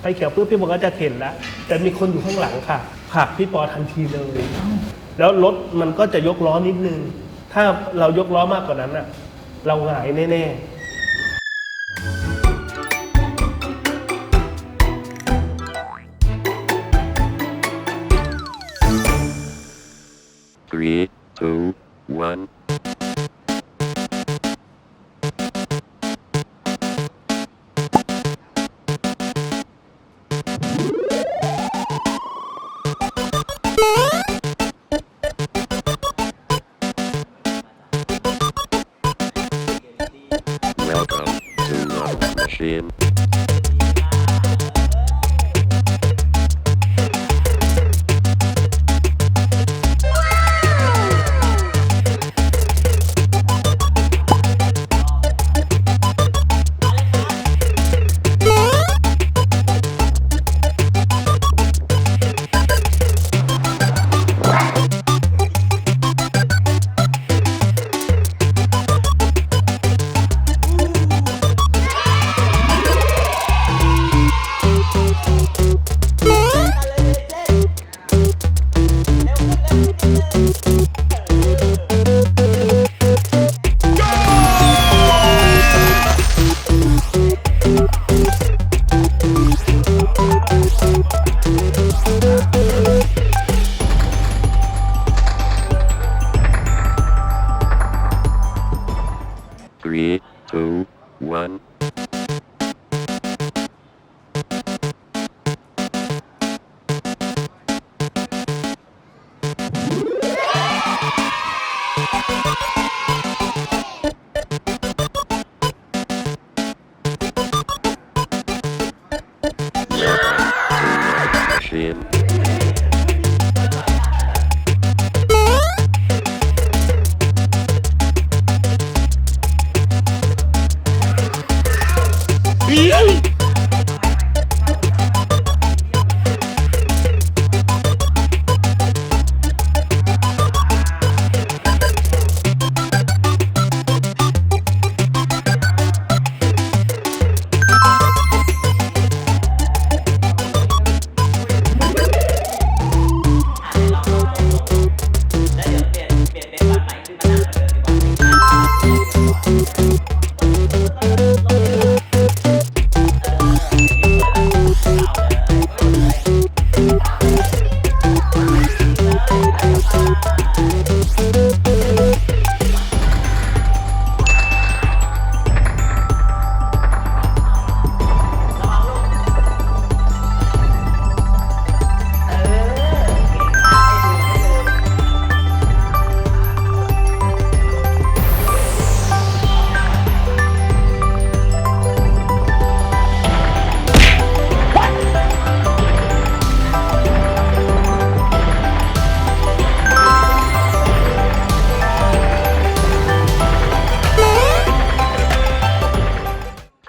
ไฟเขียวปุ๊บพี่ปอก็จะเห็นแล้ว แต่มีคนอยู่ข้างหลังค่ะผลักพี่ปอทันทีเลย แล้วรถมันก็จะยกล้อนิดนึง ถ้าเรายกล้อมากกว่านั้นอะเราหงายแน่ๆ Machine. Jim.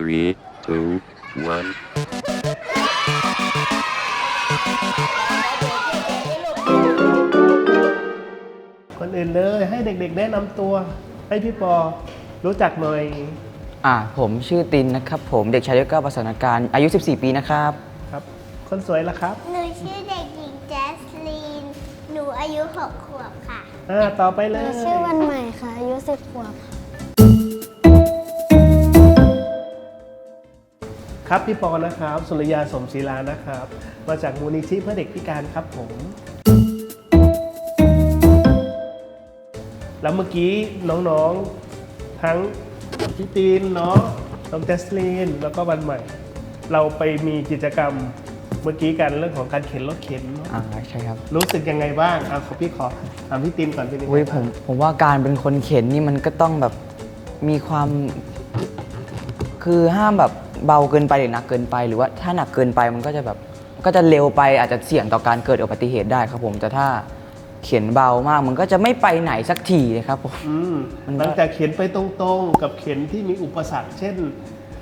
Machine. 3, 2, 1. คนอื่นเลยให้เด็กๆแนะนำตัว ให้พี่ปอรู้จักหน่อย อ่าผมชื่อตินนะครับ ผมเด็กชายยศเก้าประสานการอายุ 14 ปีนะครับ ครับ คนสวยละครับหนูชื่อเด็กหญิงแจสลีน หนูอายุ 6 ขวบค่ะ อ่าต่อไปเลหย นูชื่อวันใหม่ค่ะ อายุ10ขวบค รับพี่ปอนะครับ สุริยาสมศิลานะครับ มาจากมูลนิธิเพื่อเด็กพิการครับผม แล้วเมื่อกี้น้องๆทั้งพี่ตีนเนาะน้องแจสลีนแล้วก็วันใหม่ เราไปมีกิจกรรมเมื่อกี้กันเรื่องของการเข็นรถเข็นเนอะอ่าใช่ครับรู้สึกยังไงบ้างเอาขอพี่ขอถามพี่ตีนก่อนเป็นยังไงอุ้ยผบ้างมผมว่าการเป็นคนเข็นนี่มันก็ต้องแบบมีความ คือห้ามแบบ เบาเกินไปหรือหนักเกินไป หรือว่าถ้าหนักเกินไปมันก็จะแบบก็จะเร็วไปอาจจะเสี่ยงต่อการเกิดอุบัติเหตุได้ครับผมแต่ถ้าเขียนเบามากมันก็จะไม่ไปไหนสักทีนะครับผม อืมมันก็ หลังจากเข็นไปตรงๆ กับเข็นที่มีอุปสรรค เช่น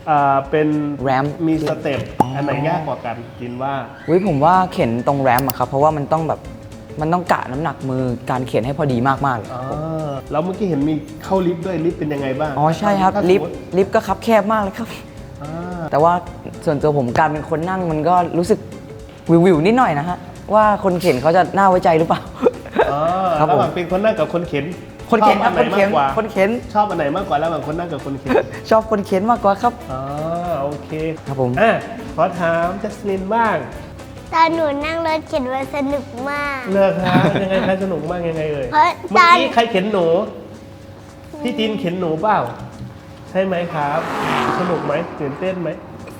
อ่าเป็น Ramp มีสเต็ปอ๋ออัอันไหนยากกว่ากันกินว่าอุ้ยผมว่าเข็นตรงแรมอะครับเพราะว่ามันต้องแบบมันต้องกะน้ำหนักมือการเขียนให้พอดีมากๆเลยอ๋อแล้วเมื่อกี้เห็นมีเข้าลิฟต์ด้วยลิฟต์เป็นยังไงบ้างอ๋อใช่ครับถ้าสมลิฟมุต์ติลิฟต์ก็คับแคบมากเลยครับอ่า แต่ว่าส่วนตัวผมการเป็นคนนั่งมันก็รู้สึกวิววิวๆนิดหน่อยนะฮะ ว่าคนเข็นเขาจะน่าไว้ใจหรือเปล่า อ๋อครับผม ระหว่างเป็นคนนั่งกับคนเข็นคนเข็นชคอรับบอันไหนคนเข็มานกกว่าคนเข็นชอบอันไหนมากกว่าระหว่างคนนั่งกับคนเข็น ชอบคนเข็นมากกว่าครับ อ๋อโอเคครับผม อะขอถามจัสมินบ้างตอนหนูนั่งรถเข็นมันสนุกมาก เลิกครับยังไงใครสนุกมากยังไงเอ่ยเพราะเมื่อตอน กี้ใครเข็นหนู พี่จีนเข็นหนูเปล่า ใช่ไหมครับ สนุกไหมตื่นเต้นไหม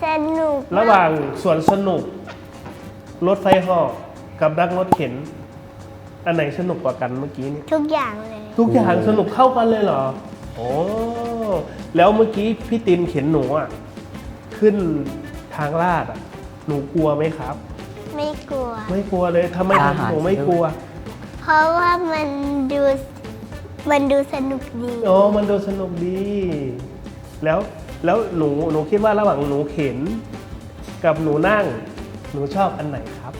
สนุกมกระหว่างสวนสนุก รถไฟเหาะกับดักรถเข็น อันไหนสนุกกว่ากันเมื่อกี้นี้ทุกอย่างเลยทุกอย่างสนุกเข้ากันเลยเหรอ โอ้ แล้วเมื่อกี้พี่ตินเข็นหนูอะ ขึ้นทางลาดอะ หนูกลัวไหมครับ ไม่กลัว ไม่กลัวเลยทำไมอาหาร หนูไม่กลัว เพราะว่ามันดูมันดูสนุกดี โอ้มันดูสนุกดี แล้ว แล้วหนูหนูคิดว่าระหว่างหนูเข็น กับหนูนั่ง หนูชอบอันไหนครับ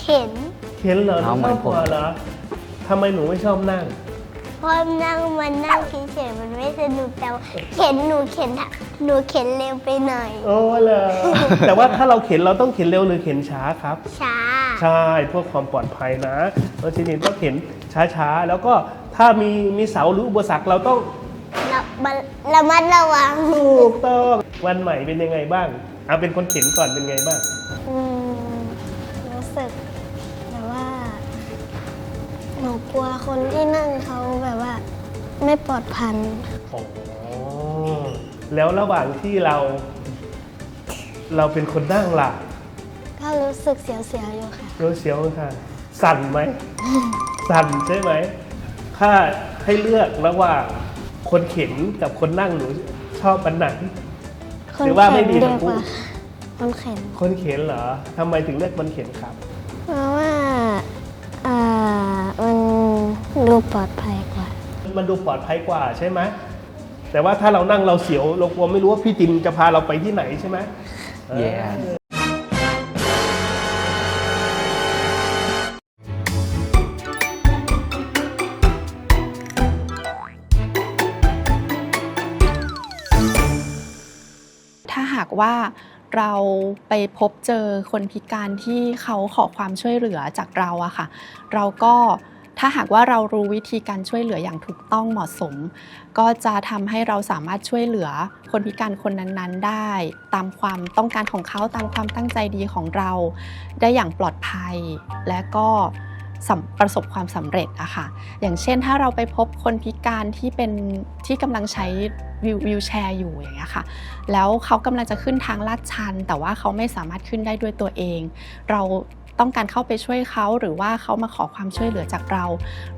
เข็น เข็นเหรอหนูเอาชเหมืออบนกผมว่าเหรอทำไมหนูไม่ชอบนั่ง เพราะนั่งมันนั่งเฉยๆมันไม่สนุกแต่ว่าเข็นหนูเข็นทะหนูเข็นเร็วไปหน่อย โอ้เหรอ แต่ว่าถ้าเราเข็นเราต้องเข็นเร็วหรือเข็นช้าครับ ช้า ใช่เพื่อความปลอดภัยนะเราทีนี้ต้องเข็นช้าๆ แล้วก็ถ้ามีมีเสาหรืออุปสรรคเราต้อง ระมัดระมัดระวังถูกต้องวันใหม่เป็นยังไงบ้างเอาเป็นคนเข็นก่อนเป็นไงบ้างอืมรู้สึกแบบว่าหนูกลัวคนที่นั่งเขาแบบว่า ไม่ปลอดภัยอ๋อแล้วระหว่างที่เรา เราเป็นคนนั่งล่ะก็รู้สึกเสียวๆอยู่ค่ะ รู้เสียวค่ะ สั่นไหม สั่นใช่ไหมถ้าให้เลือกระหว่าง คนเข็นกับคนนั่งหนูชอบอันไหนหรือว่าไม่ดีทั้งคู่คนเข็นคนเข็นเหรอทำไมถึงเลือกคนเข็นครับ เพราะว่าอ่ามันดูปลอดภัยกว่า มันดูปลอดภัยกว่าใช่ไหมแต่ว่าถ้าเรานั่งเราเสียวเรากลัวไม่รู้ว่าพี่ติมจะพาเราไปที่ไหนใช่ไหม Yeah ถ้าหากว่าเราไปพบเจอคนพิการที่เขาขอความช่วยเหลือจากเราอะค่ะ เราก็ถ้าหากว่าเรารู้วิธีการช่วยเหลืออย่างถูกต้องเหมาะสม ก็จะทำให้เราสามารถช่วยเหลือคนพิการคนนั้นๆ ได้ ตามความต้องการของเขาตามความตั้งใจดีของเรา ได้อย่างปลอดภัย และก็ ประสบความสำเร็จอะค่ะอย่างเช่นถ้าเราไปพบคนพิการที่เป็นที่กำลังใช้วิวแชร์อยู่อย่างเงี้ยค่ะแล้วเขากำลังจะขึ้นทางลาดชัน แต่ว่าเขาไม่สามารถขึ้นได้ด้วยตัวเอง เราต้องการเข้าไปช่วยเขาหรือว่าเขามาขอความช่วยเหลือจากเรา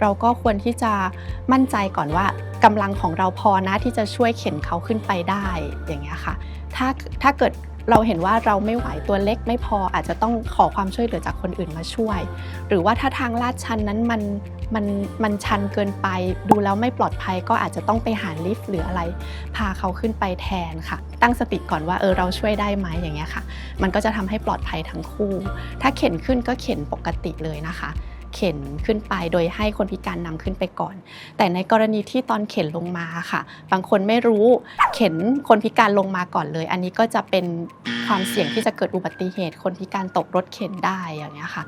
เราก็ควรที่จะมั่นใจก่อนว่ากำลังของเราพอนะที่จะช่วยเข็นเขาขึ้นไปได้อย่างเงี้ยค่ะถ้าถ้าเกิด เราเห็นว่าเราไม่ไหวตัวเล็กไม่พออาจจะต้องขอความช่วยเหลือจากคนอื่นมาช่วย หรือว่าถ้าทางลาดชันนั้นมันมันมันชันเกินไป ดูแล้วไม่ปลอดภัยก็อาจจะต้องไปหาลิฟต์หรืออะไร พาเขาขึ้นไปแทนค่ะ ตั้งสติก่อนว่าเออเราช่วยได้ไหมอย่างเงี้ยค่ะ มันก็จะทำให้ปลอดภัยทั้งคู่ ถ้าเข็นขึ้นก็เข็นปกติเลยนะคะ เข็นขึ้นไป โดยให้คนพิการนำขึ้นไปก่อน แต่ในกรณีที่ตอนเข็นลงมาค่ะ บางคนไม่รู้เข็นคนพิการลงมาก่อนเลย อันนี้ก็จะเป็นความเสี่ยงที่จะเกิดอุบัติเหตุ คนพิการตกรถเข็นได้อย่างเงี้ยค่ะ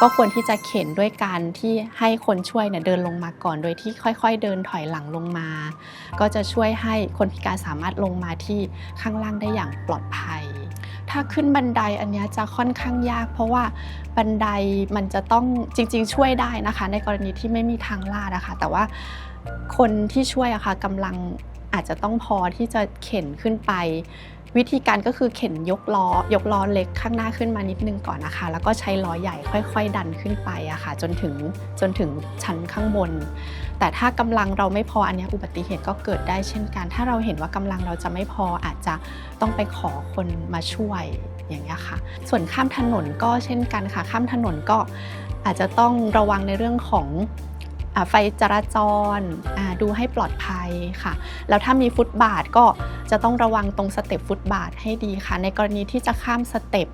ก็ควรที่จะเข็นด้วยการที่ให้คนช่วยเนี่ยเดินลงมาก่อน โดยที่ค่อย ๆ เดินถอยหลังลงมา ก็จะช่วยให้คนพิการสามารถลงมาที่ข้างล่างได้อย่างปลอดภัย ถ้าขึ้นบันไดอันนี้จะค่อนข้างยาก เพราะว่าบันไดมันจะต้องจริง ๆ ช่วยได้นะคะ ในกรณีที่ไม่มีทางลาดนะคะแต่ว่าคนที่ช่วยอะค่ะกำลังอาจจะต้องพอที่จะเข็นขึ้นไป วิธีการก็คือเข็นยกล้อยกล้อเล็กข้างหน้าขึ้นมานิดนึงก่อนนะคะ แล้วก็ใช้ล้อใหญ่ค่อย ๆ ดันขึ้นไปอะค่ะจนถึงจนถึงชั้นข้างบน แต่ถ้ากำลังเราไม่พออันนี้อุบัติเหตุก็เกิดได้เช่นกัน ถ้าเราเห็นว่ากำลังเราจะไม่พออาจจะต้องไปขอคนมาช่วยอย่างเงี้ยค่ะ ส่วนข้ามถนนก็เช่นกันค่ะ ข้ามถนนก็อาจจะต้องระวังในเรื่องของอไฟจราจรดูให้ปลอดภัยค่ะ แล้วถ้ามีฟุตบาทก็จะต้องระวังตรงสเต็ปฟุตบาทให้ดีค่ะ ในกรณีที่จะข้ามสเต็ป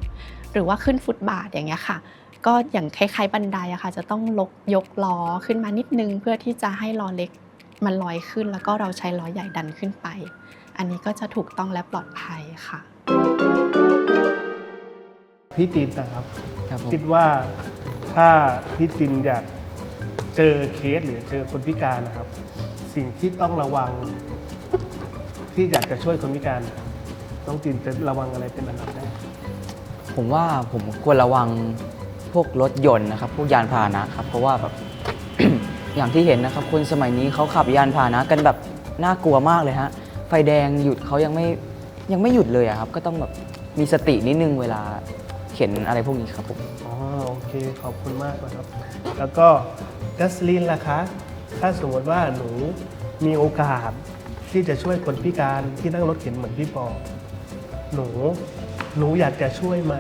หรือว่าขึ้นฟุตบาทอย่างเงี้ยค่ะ ก็อย่างคล้ายๆบันไดอะค่ะ จะต้องลกยกล้อขึ้นมานิดนึง เพื่อที่จะให้ล้อเล็กมันลอยขึ้น แล้วก็เราใช้ล้อใหญ่ดันขึ้นไป อันนี้ก็จะถูกต้องและปลอดภัยค่ะ พี่ตินนะครับครับผมคิดว่าถ้าพี่ตินอยากเจอเคสหรือเจอคนพิการนะครับ สิ่งที่ต้องระวัง ที่อยากจะช่วยคนพิการน้องตินจะระวังอะไรเป็นอันดับแรกผมว่าผมควรระวัง พวกรถยนต์นะครับพวกยานพาหนะครับเพราะว่าแบบ อย่างที่เห็นนะครับ คนสมัยนี้เขาขับยานพาหนะกันแบบน่ากลัวมากเลยฮะไฟแดงหยุดเขายังไม่ยังไม่หยุดเลยอะครับ ก็ต้องแบบมีสตินิดนึงเวลาเข็นอะไรพวกนี้ครับผมอ๋อโอเคขอบคุณมากนะครับ แล้วก็ดัสลินล่ะคะถ้าสมมติว่าหนูมีโอกาสที่จะช่วยคนพิการที่นั่งรถเข็นเหมือนพี่ปอหนู หนูอยากจะช่วยไหม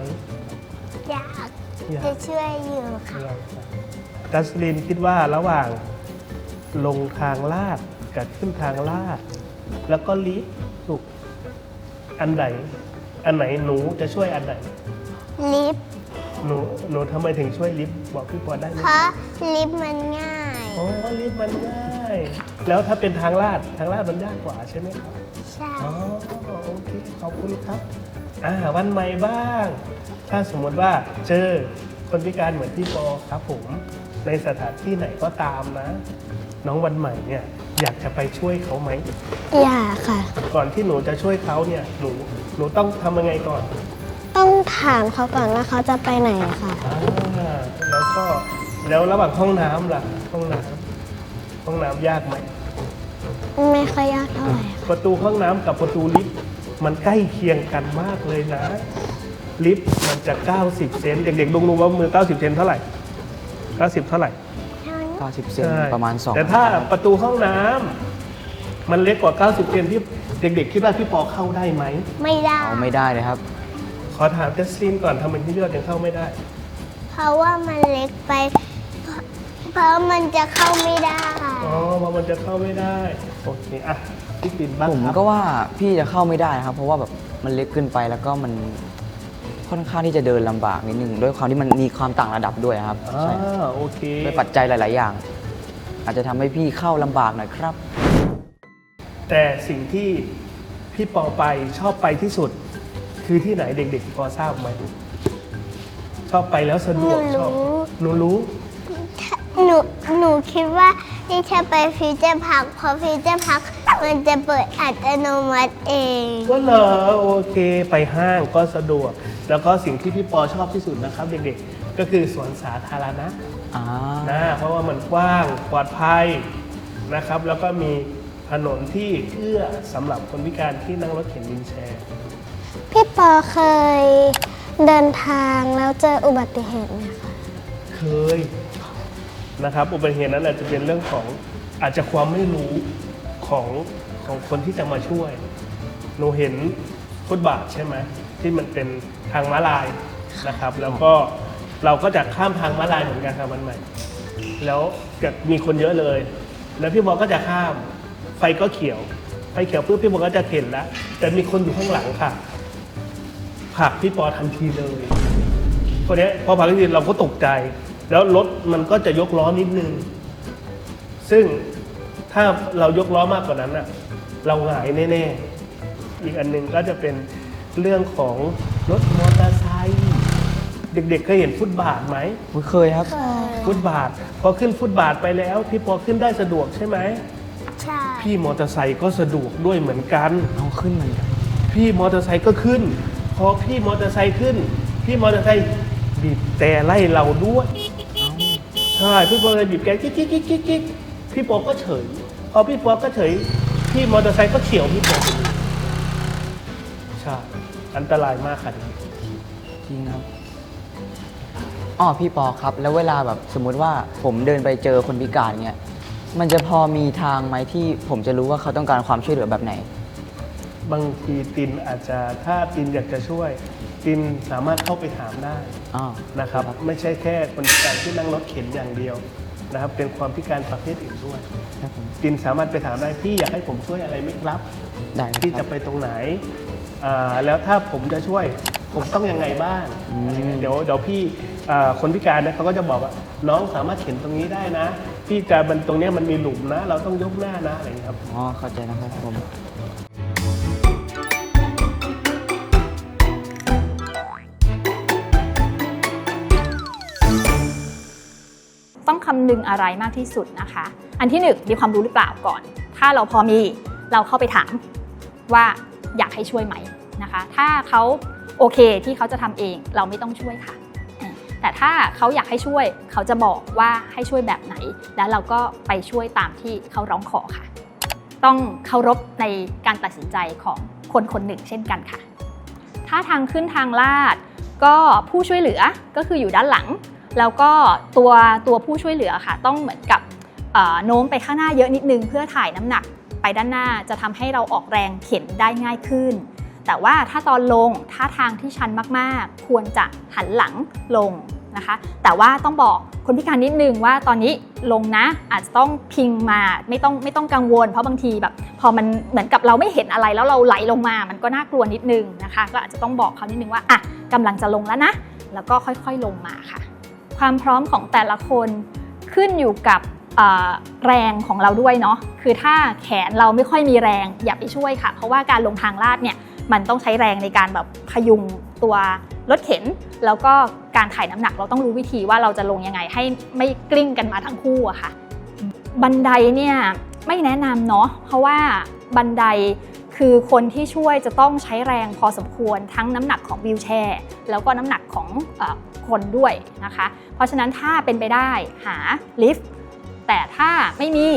อยากจะช่วยอยู่ค่ะดัสลินคิดว่าระหว่างลงทางลาดกับขึ้นทางลาด แล้วก็ลิฟต์ลูกอันไหนอันไหนหนูจะช่วยอันไหน ลิฟต์หนูหนูทำไมถึงช่วยลิฟต์บอกพี่ปอได้ไหมเพราะลิฟต์มันง่ายอ๋อลิฟต์มันง่าย แล้วถ้าเป็นทางลาดทางลาดมันยากกว่าใช่ไหมครับใช่อ๋อโอเคขอบคุณครับ อ่าวันใหม่บ้าง ถ้าสมมติว่าเจอคนพิการเหมือนพี่ปอครับผมในสถานที่ไหนก็ตามนะ น้องวันใหม่เนี่ยอยากจะไปช่วยเขาไหม อยากค่ะ ก่อนที่หนูจะช่วยเขาเนี่ยหนูหนูต้องทำยังไงก่อนต้องถามเขาก่อนว่าเขาจะไปไหนค่ะ อ่าแล้วก็แล้วระหว่างห้องน้ำล่ะ ห้องน้ำห้องน้ำยากไหม ไม่ค่อยยากเท่าไหร่ค่ะประตูห้องน้ำกับประตูลิฟต์มันใกล้เคียงกันมากเลยนะ ลิฟต์มันจะ 90 เซนเด็กๆดูรู้ว่ามือ 90 เซนเท่าไหร่ 90 เท่าไหร่90 เซนประมาณ2แต่ถ้าประตูห้องน้ำมันเล็กกว่า 90 เซนที่เด็กๆคิดว่าพี่ปอเข้าได้ไหม ไม่ได้ เอาไม่ได้เลยครับ ขอถามเจสซินก่อนทำไมพี่เลือกยังเข้าไม่ได้ เพราะว่ามันเล็กไป เพราะเพราะมันจะเข้าไม่ได้ อ๋อเพราะมันจะเข้าไม่ได้ โอเคอะพี่ปิ่นบ้างผมครับ ก็ว่าพี่จะเข้าไม่ได้ครับ เพราะว่าแบบมันเล็กเกินไปแล้วก็มัน ค่อนข้างที่จะเดินลำบากนิดนึงด้วยความที่มันมีความต่างระดับด้วยครับอ่าใช่โอเคด้วยปัจจัยหลาย ๆ อย่าง อาจจะทำให้พี่เข้าลำบากหน่อยครับ แต่สิ่งที่พี่ปอไปชอบไปที่สุด คือที่ไหนเด็กๆพอทราบไหมชอบไปแล้วสะดวกหนูชอบรู้หนูรู้ หนูหนูคิดว่าที่จะไปฟิวเจอร์พาร์คเพราะฟิวเจอร์พาร์คมันจะเปิดอัตโนมัติเอง ก็เหรอโอเค ไปห้างก็สะดวก แล้วก็สิ่งที่พี่ปอชอบที่สุดนะครับเด็กๆ ก็คือสวนสาธารณะอ่านะเพราะว่ามันกว้างปลอดภัยนะครับ แล้วก็มีถนนที่เอื้อสำหรับคนพิการที่นั่งรถเข็นวินแชร์พี่ปอเคยเดินทางแล้วเจออุบัติเหตุไหมคะเคยนะครับอุบัติเหตุนั้นอาจจะเป็นเรื่องของอาจจะความไม่รู้ของของคนที่จะมาช่วยหนูเห็นฟุตบาทใช่ไหม ที่มันเป็นทางม้าลายนะครับ แล้วก็เราก็จะข้ามทางม้าลายเหมือนกันครับวันใหม่ แล้วจะมีคนเยอะเลย แล้วพี่บอลก็จะข้าม ไฟก็เขียว ไฟเขียวปุ๊บพี่บอลก็จะเข็นแล้ว แต่มีคนอยู่ข้างหลังค่ะผลักพี่ปอทันทีเลยคนนี้ยพอผลักทันทีเราก็ตกใจ แล้วรถมันก็จะยกล้อนิดนึง ซึ่งถ้าเรายกล้อมากกว่านั้นอะเราหงายแน่ๆ อีกอันหนึ่งก็จะเป็น เรื่องของรถมอเตอร์ไซค์เด็กๆเคยเห็นฟุตบาทไหม อุ๊ยเคยครับ ฟุตบาท พอขึ้นฟุตบาทไปแล้ว พี่ปอขึ้นได้สะดวกใช่ไหม ใช่พี่มอเตอร์ไซค์ก็สะดวกด้วยเหมือนกัน เอาขึ้นมันครับพี่มอเตอร์ไซค์ก็ขึ้น พอพี่มอเตอร์ไซค์ขึ้น พี่มอเตอร์ไซค์บีบแต่ไล่เราด้วย ใช่พี่ปอเลยบีบแกกิ๊กกิ๊กกิ๊กกิ๊กกิ๊กพี่ปอก็เฉยพอพี่ปอก็เฉย พี่มอเตอร์ไซค์ก็เฉียวพี่ปอไปเลย ใช่อันตรายมากค่ะจริงครับอ๋อพี่ปอครับ แล้วเวลาแบบสมมุติว่าผมเดินไปเจอคนพิการเงี้ยมันจะพอมีทางไหมที่ผมจะรู้ว่าเขาต้องการความช่วยเหลือแบบไหน บางทีตินอาจจะถ้าตินอยากจะช่วย ตินสามารถเข้าไปถามได้อ๋อนะครับ ไม่ใช่แค่คนพิการที่นั่งรถเข็นอย่างเดียวนะครับ เป็นความพิการประเภทอื่นด้วยครับผมตินสามารถไปถามได้พี่อยากให้ผมช่วยอะไรไหมครับได้ครับพี่จะไปตรงไหน แล้วถ้าผมจะช่วยผมต้องยังไงบ้างเดี๋ยวเดี๋ยวพี่คนพิการเนี่ยเขาก็จะบอกว่าน้องสามารถเข็นตรงนี้ได้นะ พี่จะมันตรงนี้มันมีหลุมนะ เราต้องยกหน้านะอะไรเงี้ครับ อ๋อเข้าใจนะครับผม ต้องคำนึงอะไรมากที่สุดนะคะ อันที่หนึ่งมีความรู้หรือเปล่าก่อน ถ้าเราพอมีเราเข้าไปถามว่า อยากให้ช่วยไหมนะคะ ถ้าเขาโอเคที่เขาจะทำเองเราไม่ต้องช่วยค่ะ แต่ถ้าเขาอยากให้ช่วยเขาจะบอกว่าให้ช่วยแบบไหน แล้วเราก็ไปช่วยตามที่เขาร้องขอค่ะ ต้องเคารพในการตัดสินใจของคนคนหนึ่งเช่นกันค่ะ ถ้าทางขึ้นทางลาดก็ผู้ช่วยเหลือก็คืออยู่ด้านหลัง แล้วก็ตัวตัวผู้ช่วยเหลือค่ะ ต้องเหมือนกับโน้มไปข้างหน้าเยอะนิดนึงเพื่อถ่ายน้ำหนัก ไปด้านหน้าจะทำให้เราออกแรงเข็นได้ง่ายขึ้น แต่ว่าถ้าตอนลงถ้าทางที่ชันมากๆ ควรจะหันหลังลงนะคะ แต่ว่าต้องบอกคนพิการนิดนึงว่าตอนนี้ลงนะอาจจะต้องพิงมาไม่ต้องไม่ต้องกังวล เพราะบางทีแบบ พอมันเหมือนกับเราไม่เห็นอะไรแล้วเราไหลลงมา มันก็น่ากลัวนิดนึงนะคะ ก็อาจจะต้องบอกเขานิดนึงว่าอะกำลังจะลงแล้วนะ แล้วก็ค่อยๆลงมาค่ะ ความพร้อมของแต่ละคนขึ้นอยู่กับ แรงของเราด้วยเนาะคือถ้าแขนเราไม่ค่อยมีแรงอย่าไปช่วยค่ะ เพราะว่าการลงทางลาดเนี่ยมันต้องใช้แรงในการแบบพยุงตัวรถเข็น แล้วก็การถ่ายน้ำหนักเราต้องรู้วิธีว่าเราจะลงยังไงให้ไม่กลิ้งกันมาทั้งคู่อะค่ะ บันไดเนี่ยไม่แนะนำเนาะเพราะว่าบันไดคือคนที่ช่วยจะต้องใช้แรงพอสมควรทั้งน้ำหนักของวีลแชร์แล้วก็น้ำหนักของอคนด้วยนะคะ เพราะฉะนั้นถ้าเป็นไปได้หาลิฟต์ แต่ถ้าไม่มี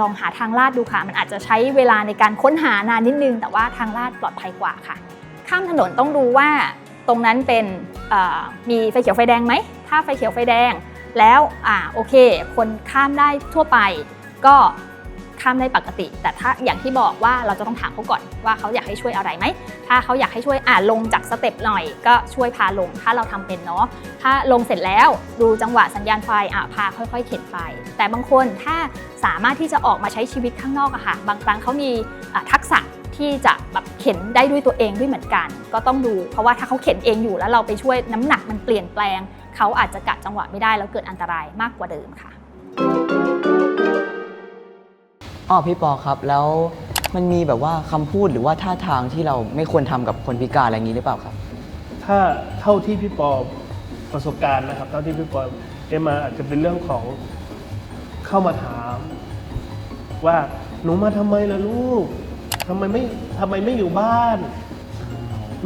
ลองหาทางลาดดูค่ะ มันอาจจะใช้เวลาในการค้นหานานนิดนึง แต่ว่าทางลาดปลอดภัยกว่าค่ะ ข้ามถนนต้องดูว่าตรงนั้นเป็นมีไฟเขียวไฟแดงไหม ถ้าไฟเขียวไฟแดง แล้วอ่าโอเค คนข้ามได้ทั่วไป ก็ ข้ามได้ปกติ แต่ถ้าอย่างที่บอกว่าเราจะต้องถามเขาก่อนว่าเขาอยากให้ช่วยอะไรไหม ถ้าเขาอยากให้ช่วยอ่าลงจากสเต็ปหน่อย ก็ช่วยพาลง ถ้าเราทำเป็นเนาะ ถ้าลงเสร็จแล้วดูจังหวะสัญญาณไฟอะพาค่อยๆ เข็นไป แต่บางคนถ้าสามารถที่จะออกมาใช้ชีวิตข้างนอกอะค่ะ บางครั้งเขามีทักษะที่จะแบบเข็นได้ด้วยตัวเองด้วยเหมือนกัน ก็ต้องดู เพราะว่าถ้าเขาเข็นเองอยู่แล้วเราไปช่วยน้ำหนักมันเปลี่ยนแปลง เขาอาจจะกะจังหวะไม่ได้แล้วเกิดอันตรายมากกว่าเดิมค่ะ อ๋อพี่ปอครับแล้วมันมีแบบว่าคำพูดหรือว่าท่าทางที่เราไม่ควรทำกับคนพิการอะไรอย่างนี้หรือเปล่าครับ ถ้าเท่าที่พี่ปอประสบการณ์นะครับเท่าที่พี่ปอได้มาอาจจะเป็นเรื่องของเข้ามาถาม ว่าหนูมาทำไมล่ะลูกทำไมไม่ทำไมไม่อยู่บ้าน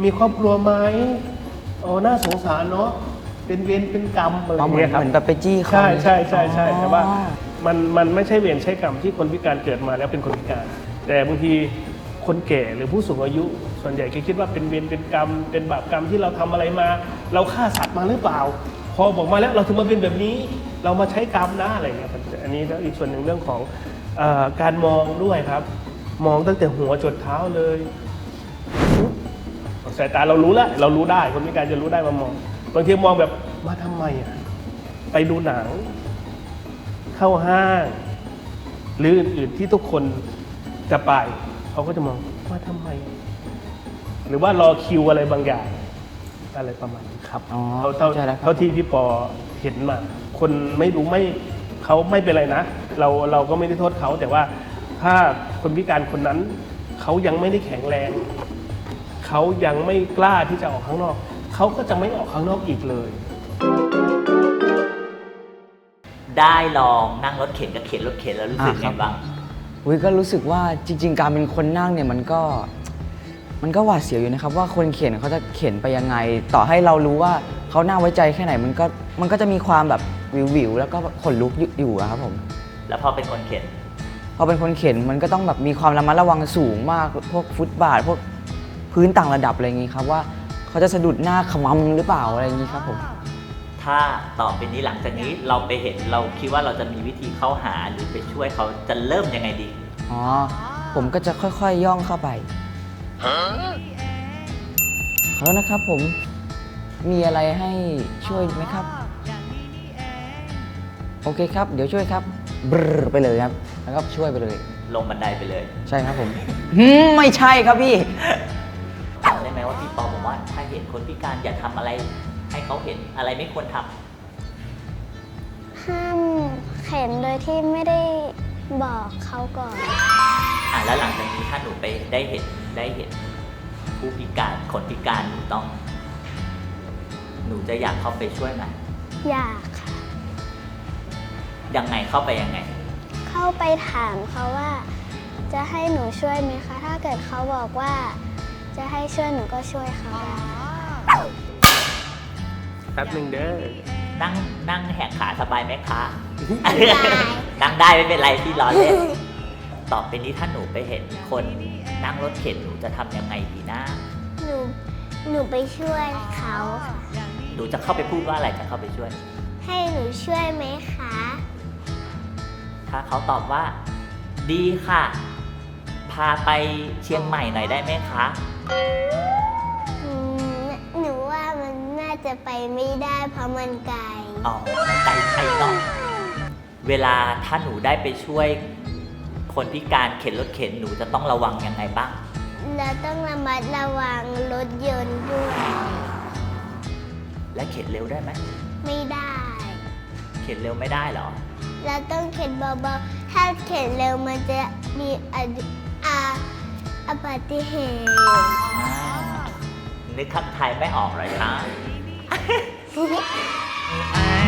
มีครอบครัวไหมโอ้น่าสงสารเนาะเป็นเวรเป็นกรรมอะไรออ๋อย่างเหมือนเงี้ยครับเหมือนแบบไปจี้เขาใช่ใช่ใช่ใช่อ๋อแต่ว่า มันมันไม่ใช่เวรใช่กรรมที่คนพิการเกิดมาแล้วเป็นคนพิการ แต่บางทีคนแก่หรือผู้สูงอายุ ส่วนใหญ่ก็คิดว่าเป็นเวรเป็นกรรม เป็นบาปกรรมที่เราทำอะไรมา เราฆ่าสัตว์มาหรือเปล่า พอบอกมาแล้วเราถึงมาเป็นแบบนี้ เรามาใช้กรรมนะอะไรเงี้ยอันนี้แล้วอีกส่วนหนึ่งเรื่องของอการมองด้วยครับ มองตั้งแต่หัวจดเท้าเลยสายตาเรารู้แล้วเรารู้ได้คนพิการจะรู้ได้มามองบางทีมองแบบมาทำไมอะไปดูหนัง เข้าห้าง หรืออื่นๆที่ทุกคนจะไป เขาก็จะมองมาทำไม หรือว่ารอคิวอะไรบางอย่างอะไรประมาณนี้ครับอ๋อเท่าเท่าเข้าใจแล้วครับ เท่าที่พี่ปอเห็นมา คนไม่รู้ไม่เขาไม่เป็นไรนะ เราเราก็ไม่ได้โทษเขา แต่ว่าถ้าคนพิการคนนั้น เขายังไม่ได้แข็งแรง เขายังไม่กล้าที่จะออกข้างนอก เขาก็จะไม่ออกข้างนอกอีกเลย ได้ลองนั่งรถเข็นกับเข็นรถเข็นแล้วรู้สึกอ่าคไงรับบ้าง อุ้ยก็รู้สึกว่าจริง ๆ การเป็นคนนั่งเนี่ยมันก็ มันก็หวาดเสียวอยู่นะครับ ว่าคนเข็นเขาจะเข็นไปยังไง ต่อให้เรารู้ว่าเขาน่าไว้ใจแค่ไหนมันก็มันก็จะมีความแบบวิววิวๆแล้วก็ขนลุกอยู่อยู่อะครับผมแล้วพอเป็นคนเข็น พอเป็นคนเข็นมันก็ต้องแบบมีความระมัดระวังสูงมาก พวกฟุตบาท พวกพื้นต่างระดับอะไรอย่างงี้ครับว่าเขาจะสะดุดหน้าขมำหรือเปล่าอะไรอย่างงี้ครับผม ถ้าต่อไปนี้หลังจากนี้เราไปเห็นเราคิดว่าเราจะมีวิธีเข้าหาหรือไปช่วยเขาจะเริ่มยังไงดี อ๋อ ผมก็จะค่อยๆย่องเข้าไปขอโทษนะครับผม มีอะไรให้ช่วยไหมครับ โอเคครับ เดี๋ยวช่วยครับบรรไปเลยครับ แล้วก็ช่วยไปเลย ลงบันไดไปเลย ใช่ครับผมหืมไม่ใช่ครับพี่จำได้ไหมว่าพี่ปอบอกว่าถ้าเห็นคนพิการอย่าทำอะไร ให้เขาเห็นอะไรไม่ควรทำห้ามเข็นโดยที่ไม่ได้บอกเขาก่อน อะแล้วหลังจากนี้ถ้าหนูไปได้เห็นได้เห็นผู้พิการคนพิการหนูต้อง หนูจะอยากเข้าไปช่วยไหมอยากค่ะยังไงเข้าไปยังไง เข้าไปถามเขาว่า จะให้หนูช่วยไหมคะ ถ้าเกิดเขาบอกว่า จะให้ช่วยหนูก็ช่วยเขาได้ แป๊บหนึ่งเด้อ นั่งนั่งแหกขาสบายไหมคะได้นั่งได้ไม่เป็นไรพี่ล้อเล่น ต่อไปนี้ถ้าหนูไปเห็นคนนั่งรถเข็นหนูจะทำยังไงดีนะหนูหนูไปช่วยเขาค่ะหนูจะเข้าไปพูดว่าอะไรจะเข้าไปช่วย ให้หนูช่วยไหมคะ ถ้าเขาตอบว่า ดีค่ะ พาไปเชียงใหม่หน่อยได้ไหมคะ จะไปไม่ได้เพราะมันไกล อ๋อมันไกลไปหน่อยเวลาถ้าหนูได้ไปช่วย คนพิการเข็นรถเข็นหนูจะต้องระวังยังไงบ้าง เราต้องระมัดระวังรถยนต์ด้วย และเข็นเร็วได้ไหมไม่ได้ เข็นเร็วไม่ได้เหรอ เราต้องเข็นเบาๆ ถ้าเข็นเร็วมันจะมีอะอาอุบัติเหตุ นึกคำไทยไม่ออกเลยคะ 보 고.